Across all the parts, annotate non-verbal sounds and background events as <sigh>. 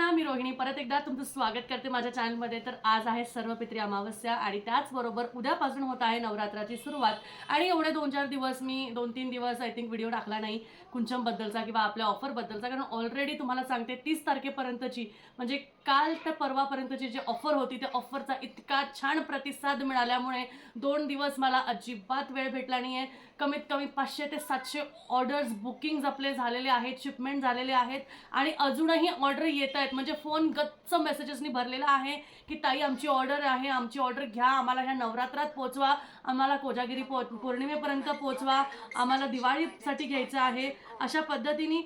सगळ्यांना मी रोहिणी. परत एकदा तुमचं स्वागत करते माझ्या चॅनलमध्ये तर आज आहे सर्वपित्री अमावस्या आणि त्याचबरोबर उद्यापासून होत आहे नवरात्राची सुरुवात. आणि एवढे दोन चार दिवस मी दोन तीन दिवस आय थिंक व्हिडिओ टाकला नाही. कुंचमबद्दलचा किंवा आपल्या ऑफरबद्दलचा कारण ऑलरेडी तुम्हाला सांगते तीस तारखेपर्यंतची म्हणजे काल तर परवापर्यंतची जी ऑफर होती त्या ऑफरचा इतका छान प्रतिसाद मिळाल्यामुळे दोन दिवस मला अजिबात वेळ भेटला नाही आहे कमीत कमी पाचशे ते सातशे ऑर्डर्स बुकिंग्ज आपले झालेले आहेत शिपमेंट झालेले आहेत आणि अजूनही ऑर्डर येत आहेत. म्हणजे फोन गच्च मेसेजेसनी भरलेला आहे की ताई आमची ऑर्डर आहे आमची ऑर्डर घ्या आम्हाला ह्या नवरात्रात पोचवा आम्हाला कोजागिरी पो पौर्णिमेपर्यंत पोचवा आम्हाला दिवाळीसाठी घ्यायचं आहे. अशा पद्धतीने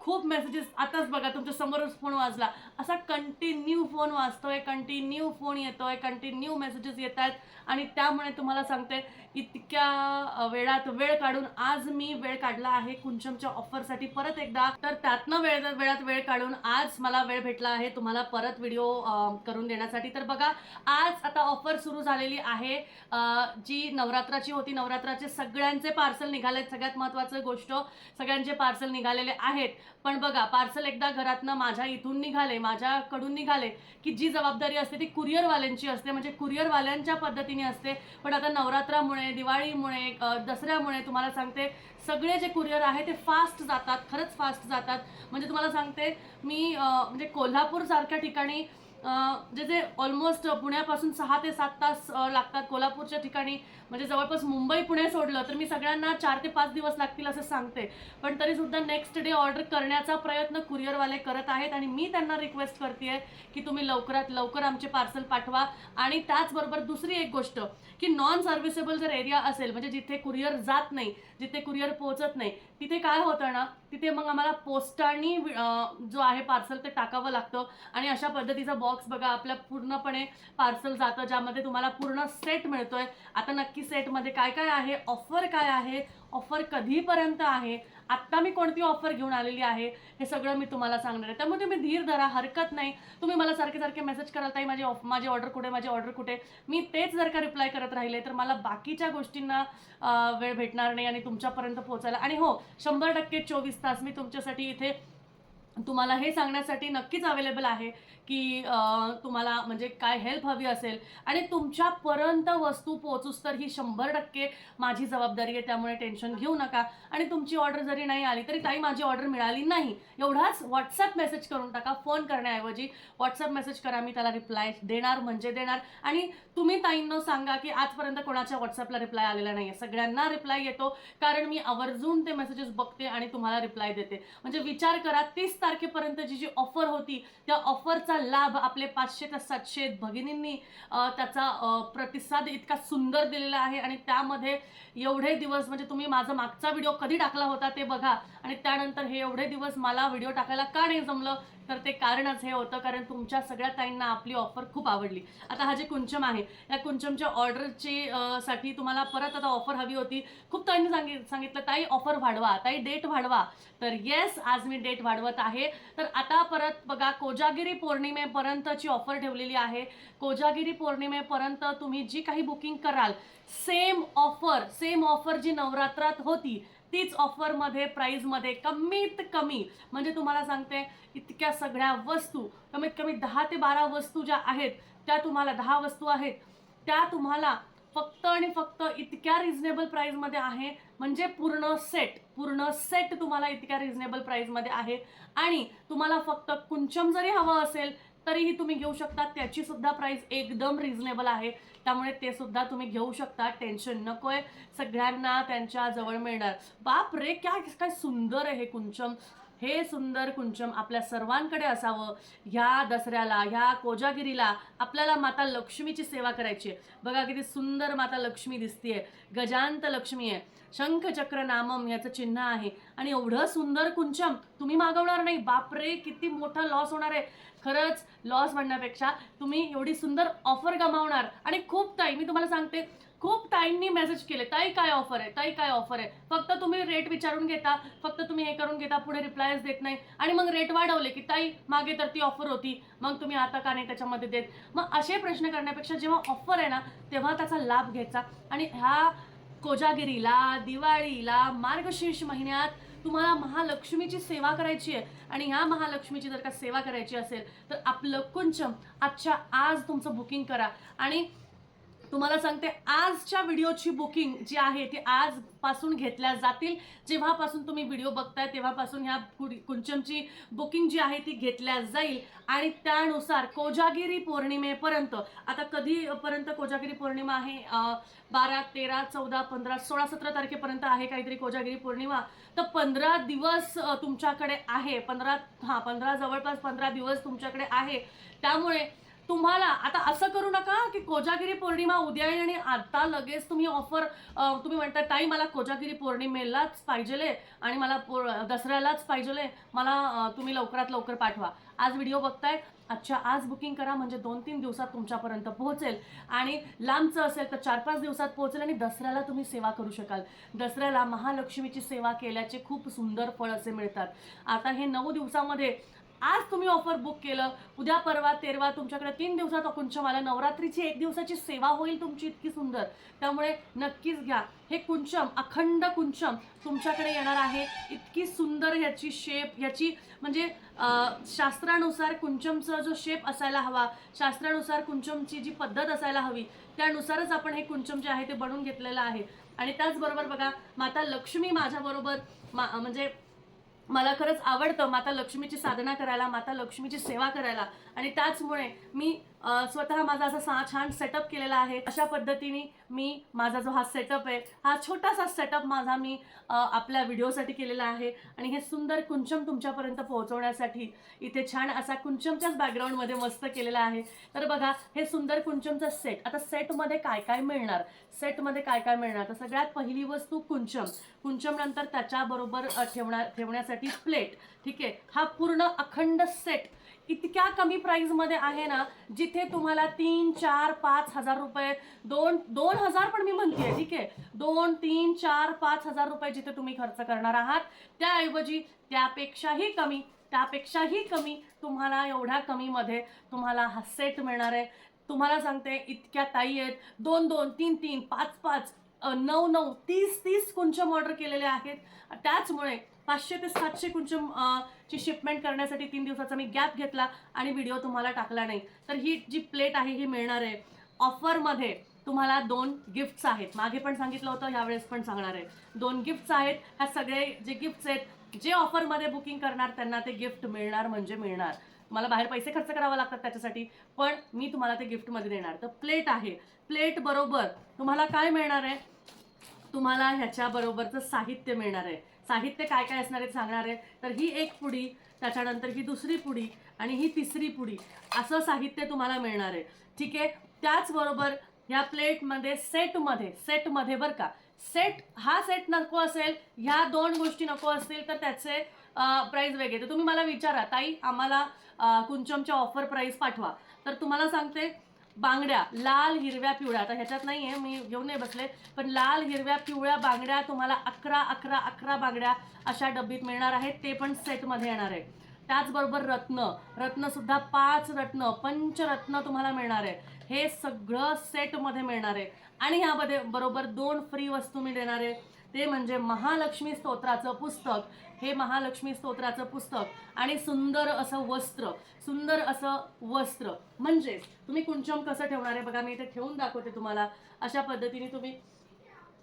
खूप मेसेजेस आताच बघा तुमच्या समोरच फोन वाजला. असा कंटिन्यू फोन वाजतोय कंटिन्यू फोन येतोय कंटिन्यू मेसेजेस येत आहेत. आणि त्यामुळे तुम्हाला सांगते इतक्या वेळात वेळ काढून आज मी वेळ काढला आहे कुंचमच्या ऑफरसाठी परत एकदा तर त्यातनं वेळ वेळात वेळ काढून आज मला वेळ भेटला आहे तुम्हाला परत व्हिडिओ करून देण्यासाठी. तर बघा आज आता ऑफर सुरू झालेली आहे. जी नवरात्राची होती नवरात्राचे सगळ्यांचे पार्सल निघाले सगळ्यात महत्त्वाचं गोष्ट सगळ्यांचे पार्सल निघालेले आहेत. पण बघा पार्सल एकदा घरातनं माझ्या इथून निघाले माझ्याकडून निघाले की जी जबाबदारी असते ती कुरिअरवाल्यांची असते. म्हणजे कुरिअरवाल्यांच्या पद्धतीने असते. पण आता नवरात्रामुळे दिवाळीमुळे दसऱ्यामुळे तुम्हाला सांगते सगळे जे कुरिअर आहे ते फास्ट जातात. खरंच फास्ट जातात. म्हणजे तुम्हाला सांगते मी म्हणजे कोल्हापूरसारख्या ठिकाणी जे जे ऑलमोस्ट पुण्यापासून सहा ते सात तास लागतात कोल्हापूरच्या ठिकाणी म्हणजे जवळपास मुंबई पुणे सोडलं तर मी सगळ्यांना चार ते पाच दिवस लागतील असं सांगते. पण तरी सुद्धा नेक्स्ट डे ऑर्डर करण्याचा प्रयत्न कुरिअरवाले करत आहेत आणि मी त्यांना रिक्वेस्ट करते की तुम्ही लवकरात लवकर आमचे पार्सल पाठवा. आणि त्याचबरोबर दुसरी एक गोष्ट की नॉन सर्व्हिसेबल जर एरिया असेल म्हणजे जिथे कुरिअर जात नाही जिथे कुरिअर पोहोचत नाही तिथे काय होतं ना तिथे मग आम्हाला पोस्टानी जो आहे पार्सल ते टाकावं लागतं. आणि अशा पद्धतीचा बॉक्स बघा आपल्या पूर्णपणे पार्सल जातं ज्यामध्ये तुम्हाला पूर्ण सेट मिळतोय. आता नक्की सेटमध्ये काय काय आहे? ऑफर काय आहे? ऑफर कधीपर्यंत आहे? आत्ता मी कोणती ऑफर घेऊन आलेली आहे? हे सगळं मी तुम्हाला सांगणार आहे. त्यामुळे तुम्ही धीर धरा हरकत नाही. तुम्ही मला सारखे सारखे मेसेज कराल ताई माझी ऑफ माझी ऑर्डर कुठे? माझी ऑर्डर कुठे? मी तेच जर का रिप्लाय करत राहिले तर मला बाकीच्या गोष्टींना वेळ भेटणार नाही आणि तुमच्यापर्यंत पोहोचायला. आणि हो शंभर टक्के चोवीस तास मी तुमच्यासाठी इथे तुम्हाला हे सांगण्यासाठी नक्कीच अवेलेबल आहे. की तुम्हाला म्हणजे काय हेल्प हवी असेल. आणि तुमच्यापर्यंत वस्तू पोहोचूस तर ही शंभर टक्के माझी जबाबदारी आहे त्यामुळे टेन्शन घेऊ नका. आणि तुमची ऑर्डर जरी नाही आली तरी ताई माझी ऑर्डर मिळाली नाही. एवढाच व्हॉट्सअप मेसेज करून टाका फोन करण्याऐवजी व्हॉट्सअप मेसेज करा मी त्याला रिप्लाय देणार म्हणजे देणार. आणि तुम्ही ताईंनो सांगा की आजपर्यंत कोणाच्या व्हॉट्सअपला रिप्लाय आलेला नाही आहे सगळ्यांना रिप्लाय येतो कारण मी आवर्जून ते मेसेजेस बघते आणि तुम्हाला रिप्लाय देते. म्हणजे विचार करा तीस तारखेपर्यंत जी जी ऑफर होती त्या ऑफरचा लाभ आपले पाचशे ते सातशे भगिनींनी त्याचा प्रतिसाद इतका सुंदर दिलेला आहे आणि त्यामध्ये एवढे दिवस म्हणजे तुम्ही माझा मागचा व्हिडिओ कधी टाकला होता ते बघा आणि त्यानंतर हे एवढे दिवस मला व्हिडिओ टाकायला का नाही जमलं? तर ते कारणच हे होतं कारण तुमच्या सगळ्या ताईंना आपली ऑफर खूप आवडली. आता हा जे कुंचम आहे या कुंचमच्या ऑर्डरची साठी तुम्हाला परत आता ऑफर हवी होती. खूप ताईंनी सांगित सांगितलं ताई ऑफर वाढवा ताई डेट वाढवा. तर येस आज मी डेट वाढवत आहे. तर आता परत बघा कोजागिरी पौर्णिमेपर्यंतची ऑफर ठेवलेली आहे. कोजागिरी पौर्णिमेपर्यंत तुम्ही जी काही बुकिंग कराल सेम ऑफर सेम ऑफर जी नवरात्रात होती तीच ऑफरमध्ये प्राईजमध्ये कमीत कमी म्हणजे तुम्हाला सांगते इतक्या सगळ्या वस्तू कमीत कमी दहा ते बारा वस्तू ज्या आहेत त्या तुम्हाला दहा वस्तू आहेत त्या तुम्हाला फक्त आणि फक्त इतक्या रिझनेबल प्राईजमध्ये आहे म्हणजे पूर्ण सेट पूर्ण सेट तुम्हाला इतक्या रिझनेबल प्राईजमध्ये आहे. आणि तुम्हाला फक्त कुंचम जरी हवं असेल तरीही तुम्ही घेऊ शकता. त्याची सुद्धा प्राइस एकदम रिझनेबल आहे. त्यामुळे ते सुद्धा तुम्ही घेऊ शकता. टेन्शन नकोय. सगळ्यांना त्यांच्या जवळ मिळणार. बाप रे काय काय सुंदर आहे हे कुंचम. हे सुंदर कुंचम आपल्या सर्वांकडे असावं. ह्या दसऱ्याला ह्या कोजागिरीला आपल्याला माता लक्ष्मीची सेवा करायची आहे. बघा किती सुंदर माता लक्ष्मी दिसतीये. गजांत लक्ष्मी आहे. शंखचक्र नामम याचं चिन्ह आहे. आणि एवढं सुंदर कुंचम तुम्ही मागवणार नाही. बापरे किती मोठा लॉस होणार आहे. खरंच लॉस म्हणण्यापेक्षा तुम्ही एवढी सुंदर ऑफर गमावणार. आणि खूप ताई मी तुम्हाला सांगते खूप ताईंनी मेसेज केले. ताई काय ऑफर आहे? ताई काय ऑफर आहे? फक्त तुम्ही रेट विचारून घेता. फक्त तुम्ही हे करून घेता पुढे रिप्लायच देत नाही. आणि मग रेट वाढवले की ताई मागे तर ती ऑफर होती. मग तुम्ही आता का नाही त्याच्यामध्ये देत? मग असे प्रश्न करण्यापेक्षा जेव्हा ऑफर आहे ना तेव्हा त्याचा लाभ घ्यायचा. आणि ह्या कोजागिरीला दिवाळीला मार्गशीर्ष महिन्यात तुम्हाला महालक्ष्मीची सेवा करायची आहे. आणि ह्या महालक्ष्मीची जर का सेवा करायची असेल तर आपलं कुंचम आजच्या आज तुमचं बुकिंग करा. आणि तुम्हाला सांगते आजच्या व्हिडिओची बुकिंग जी आहे ती आजपासून घेतल्या जातील. जेव्हापासून तुम्ही व्हिडिओ बघताय तेव्हापासून ह्या पुढी- कुंचमची बुकिंग जी आहे ती घेतल्या जाईल. आणि त्यानुसार कोजागिरी पौर्णिमेपर्यंत आता कधीपर्यंत कोजागिरी पौर्णिमा आहे? बारा तेरा चौदा पंधरा सोळा सतरा तारखेपर्यंत आहे काहीतरी कोजागिरी पौर्णिमा. तर पंधरा दिवस तुमच्याकडे आहे. पंधरा हां पंधरा जवळपास पंधरा दिवस तुमच्याकडे आहे. त्यामुळे तुम्हाला आता असं करू नका की कोजागिरी पौर्णिमा उद्या येईल आणि आता लगेच तुम्ही ऑफर तुम्ही म्हणता ताई मला कोजागिरी पौर्णिमेलाच पाहिजेले आणि मला पो दसऱ्यालाच पाहिजेले. मला तुम्ही लवकरात लवकर पाठवा. आज व्हिडिओ बघताय. आजच्या आज बुकिंग करा म्हणजे दोन तीन दिवसात तुमच्यापर्यंत पोहोचेल. आणि लांबचं असेल तर चार पाच दिवसात पोहोचेल आणि दसऱ्याला तुम्ही सेवा करू शकाल. दसऱ्याला महालक्ष्मीची सेवा केल्याचे खूप सुंदर फळ असे मिळतात. आता हे नऊ दिवसामध्ये आज तुम्ही ऑफर बुक केलं उद्या परवा तेरवा तुमच्याकडे तीन दिवसात कुंचमाला नवरात्रीची एक दिवसाची सेवा होईल तुमची इतकी सुंदर. त्यामुळे नक्कीच घ्या. हे कुंचम अखंड कुंचम तुमच्याकडे येणार आहे. इतकी सुंदर ह्याची शेप ह्याची म्हणजे शास्त्रानुसार कुंचमचा जो शेप असायला हवा शास्त्रानुसार कुंचमची जी पद्धत असायला हवी त्यानुसारच आपण हे कुंचम जे आहे ते बनवून घेतलेलं आहे. आणि त्याचबरोबर बघा माता लक्ष्मी माझ्याबरोबर मा म्हणजे मला खरंच आवडतं माता लक्ष्मीची साधना करायला माता लक्ष्मीची सेवा करायला. आणि त्याचमुळे मी स्वतः माझा असा सा छान सेटअप केलेला आहे. अशा पद्धतीने मी माझा जो हा सेटअप आहे हा छोटासा सेटअप माझा मी आपल्या व्हिडिओसाठी केलेला आहे. आणि हे सुंदर कुंचम तुमच्यापर्यंत पोहोचवण्यासाठी इथे छान असा कुंचमच्याच बॅकग्राऊंडमध्ये मस्त केलेला आहे. तर बघा हे सुंदर कुंचमचा सेट आता सेटमध्ये काय काय मिळणार? सेटमध्ये काय काय मिळणार? तर सगळ्यात पहिली वस्तू कुंचम. कुंचम नंतर त्याच्याबरोबर ठेवणार ठेवण्यासाठी प्लेट ठीक आहे? हा पूर्ण अखंड सेट इतक्या कमी प्राईजमध्ये आहे ना जिथे तुम्हाला तीन चार पाच हजार रुपये दोन दोन हजार पण मी म्हणते ठीक आहे? दोन तीन चार पाच हजार रुपये जिथे तुम्ही खर्च करणार आहात त्याऐवजी त्यापेक्षाही कमी त्यापेक्षाही कमी तुम्हाला एवढ्या कमीमध्ये तुम्हाला हा सेट मिळणार आहे. तुम्हाला सांगते इतक्या ताई आहेत. दोन दोन तीन तीन पाच पाच नऊ नऊ तीस तीस कुंचम ऑर्डर केलेले आहेत. त्याचमुळे पाचशे ते सातशे कुंचम ची शिपमेंट करण्यासाठी तीन दिवसाचा मी गॅप घेतला आणि व्हिडिओ तुम्हाला टाकला नाही. तर ही जी प्लेट आहे ही मिळणार आहे. ऑफरमध्ये तुम्हाला दोन गिफ्ट्स आहेत. मागे पण सांगितलं होतं ह्यावेळेस पण सांगणार आहे. दोन गिफ्ट्स आहेत. ह्या सगळे जे गिफ्ट्स आहेत जे ऑफरमध्ये बुकिंग करणार त्यांना ते गिफ्ट मिळणार म्हणजे मिळणार. मला बाहेर पैसे खर्च करावे लागतात त्याच्यासाठी पण मी तुम्हाला ते गिफ्टमध्ये देणार. तर प्लेट आहे. प्लेट बरोबर तुम्हाला काय मिळणार आहे? तुम्हाला ह्याच्याबरोबरचं साहित्य मिळणार आहे. साहित्य काय काय असणार आहे सांगणार आहे तर ही एक पुडी त्याच्यानंतर ही दुसरी पुडी आणि ही तिसरी पुडी असं साहित्य तुम्हाला मिळणार आहे. ठीक आहे? त्याचबरोबर ह्या प्लेटमध्ये सेटमध्ये सेटमध्ये बरं का सेट हा सेट नको असेल ह्या दोन गोष्टी नको असतील तर त्याचे प्राईस वेगळे. तर तुम्ही मला विचारा ताई आम्हाला कुंचमच्या ऑफर प्राईस पाठवा. तर तुम्हाला सांगते बांगड्या लाल हिरव्या पिवळ्या. आता ह्याच्यात नाही आहे मी घेऊन नाही बसले पण लाल हिरव्या पिवळ्या बांगड्या तुम्हाला अकरा अकरा अकरा बांगड्या अशा डब्बीत मिळणार आहेत. ते पण सेटमध्ये येणार आहे त्याचबरोबर रत्न. रत्नसुद्धा पाच रत्न पंचरत्न तुम्हाला मिळणार आहे हे सगळं सेटमध्ये मिळणार आहे. आणि ह्यामध्ये बरोबर दोन फ्री वस्तू मी देणार आहे. ते म्हणजे महालक्ष्मी स्तोत्राचं पुस्तक. हे महालक्ष्मी स्तोत्राचं पुस्तक. आणि सुंदर असं वस्त्र सुंदर असं वस्त्र. म्हणजेच तुम्ही कुंचम कसं ठेवणार आहे? बघा मी इथे ठेवून दाखवते तुम्हाला. अशा पद्धतीने तुम्ही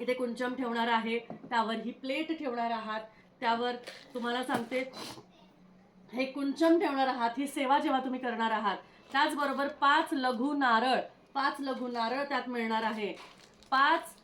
इथे कुंचम ठेवणार आहे. त्यावर ही प्लेट ठेवणार आहात. त्यावर तुम्हाला सांगते हे कुंचम ठेवणार आहात ही सेवा जेव्हा तुम्ही करणार आहात त्याचबरोबर पाच लघु नारळ पाच लघु नारळ त्यात मिळणार आहे. पाच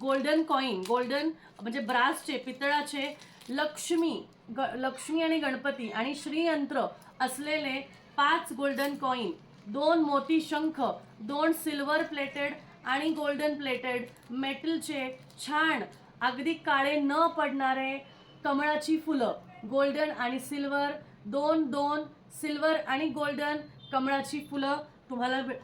गोल्डन कॉईन गोल्डन म्हणजे ब्रासचे पितळाचे लक्ष्मी ग लक्ष्मी आणि गणपती आणि श्रीयंत्र असलेले पाच गोल्डन कॉईन दोन मोती शंख दोन सिल्वर प्लेटेड आणि गोल्डन प्लेटेड मेटलचे छान अगदी काळे न पडणारे कमळाची फुलं गोल्डन आणि सिल्वर दोन दोन सिल्वर आणि गोल्डन कमळाची फुलं तुम्हाला भे-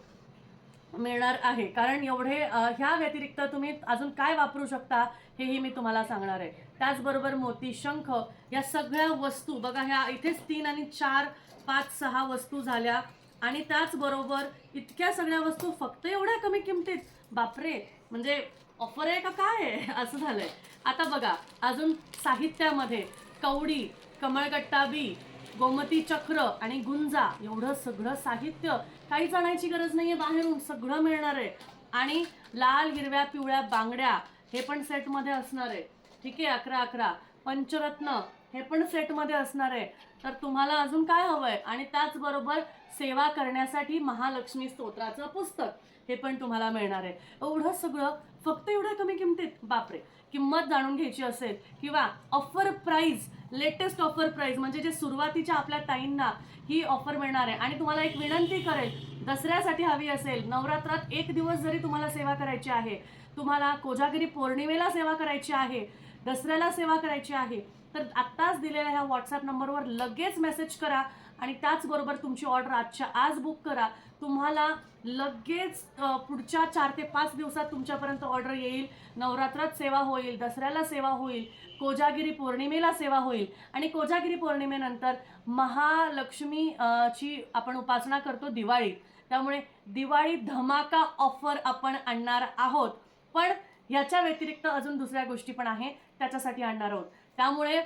मिळणार आहे. कारण एवढे ह्या व्यतिरिक्त तुम्ही अजून काय वापरू शकता हेही मी तुम्हाला सांगणार आहे. त्याचबरोबर मोती शंख या सगळ्या वस्तू बघा ह्या इथेच तीन आणि चार पाच सहा वस्तू झाल्या. आणि त्याचबरोबर इतक्या सगळ्या वस्तू फक्त एवढ्या कमी किमतीत? बापरे! म्हणजे ऑफर आहे का काय आहे? <laughs> असं झालंय. आता बघा अजून साहित्यामध्ये कवडी कमळगट्टा बी गोमती चक्र आणि गुंजा एवढं सगळं साहित्य काहीच आणायची गरज नाहीये बाहेरून सगळं मिळणार आहे. आणि लाल हिरव्या पिवळ्या बांगड्या हे पण सेटमध्ये असणार आहे. ठीक आहे अकरा अकरा. पंचरत्न हे पण सेटमध्ये असणार आहे. तर तुम्हाला अजून काय हवं आहे आणि त्याचबरोबर सेवा करण्यासाठी महालक्ष्मी स्तोत्राचं पुस्तक हे पण तुम्हाला मिळणार आहे. एवढं सगळं फक्त एवढ्या कमी किमतीत? बापरे! किंमत जाणून घ्यायची असेल किंवा offer price latest offer price म्हणजे जे सुरुवातीच्या आपल्या ताईंना ही ऑफर मिळणार आहे. आणि तुम्हाला एक विनंती करेल दसऱ्यासाठी हवी असेल नवरात्रात एक दिवस जरी तुम्हाला सेवा करायची आहे तुम्हाला कोजागिरी पौर्णिमेला सेवा करायची आहे दसऱ्याला सेवा करायची आहे तर आत्ताच दिलेल्या ह्या व्हॉट्सअप नंबरवर लगेच मेसेज करा. आणि त्याचबरोबर तुमची ऑर्डर आजच्या आज बुक करा. तुम्हाला लगेच पुढच्या चार ते पाच दिवसात तुमच्यापर्यंत ऑर्डर येईल. नवरात्रात सेवा होईल दसऱ्याला सेवा होईल कोजागिरी पौर्णिमेला सेवा होईल आणि कोजागिरी पौर्णिमेनंतर महालक्ष्मी ची आपण उपासना करतो दिवाळीत त्यामुळे दिवाळी धमाका ऑफर आपण आणणार आहोत. पण ह्याच्या व्यतिरिक्त अजून दुसऱ्या गोष्टी पण आहे त्याच्यासाठी आणणार आहोत. त्यामुळे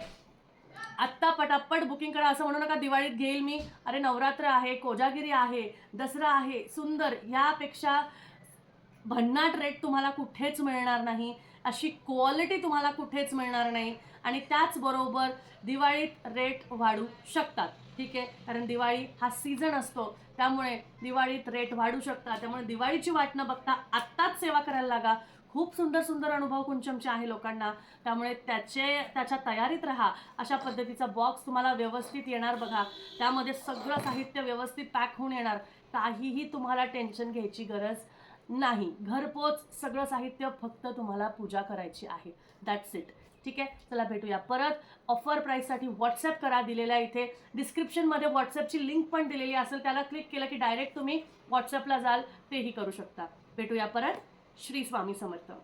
आत्ता पटापट बुकिंग करा असं म्हणू नका. दिवाळीत घेईल मी. अरे नवरात्र आहे कोजागिरी आहे दसरा आहे सुंदर ह्यापेक्षा भन्नाट रेट तुम्हाला कुठेच मिळणार नाही. अशी क्वालिटी तुम्हाला कुठेच मिळणार नाही. आणि त्याचबरोबर दिवाळीत रेट वाढू शकतात. ठीक आहे? कारण दिवाळी हा सीझन असतो. त्यामुळे दिवाळीत रेट वाढू शकतात. त्यामुळे दिवाळीची वाट न बघता आत्ताच सेवा करायला लागा. खूप सुंदर सुंदर अनुभव कुंचमचे आहे लोकांना. त्यामुळे त्याचे त्याच्या तयारीत राहा. अशा पद्धतीचा बॉक्स तुम्हाला व्यवस्थित येणार बघा. त्यामध्ये सगळं साहित्य व्यवस्थित पॅक होऊन येणार. काहीही तुम्हाला टेन्शन घ्यायची गरज नाही. घरपोच सगळं साहित्य फक्त तुम्हाला पूजा करायची आहे. दॅट्स इट ठीक आहे? चला भेटूया परत. ऑफर प्राईससाठी व्हॉट्सअप करा दिलेल्या इथे. डिस्क्रिप्शनमध्ये व्हॉट्सअपची लिंक पण दिलेली असेल त्याला क्लिक केलं की डायरेक्ट तुम्ही व्हॉट्सअपला जाल तेही करू शकता. भेटूया परत. श्री स्वामी समर्थ.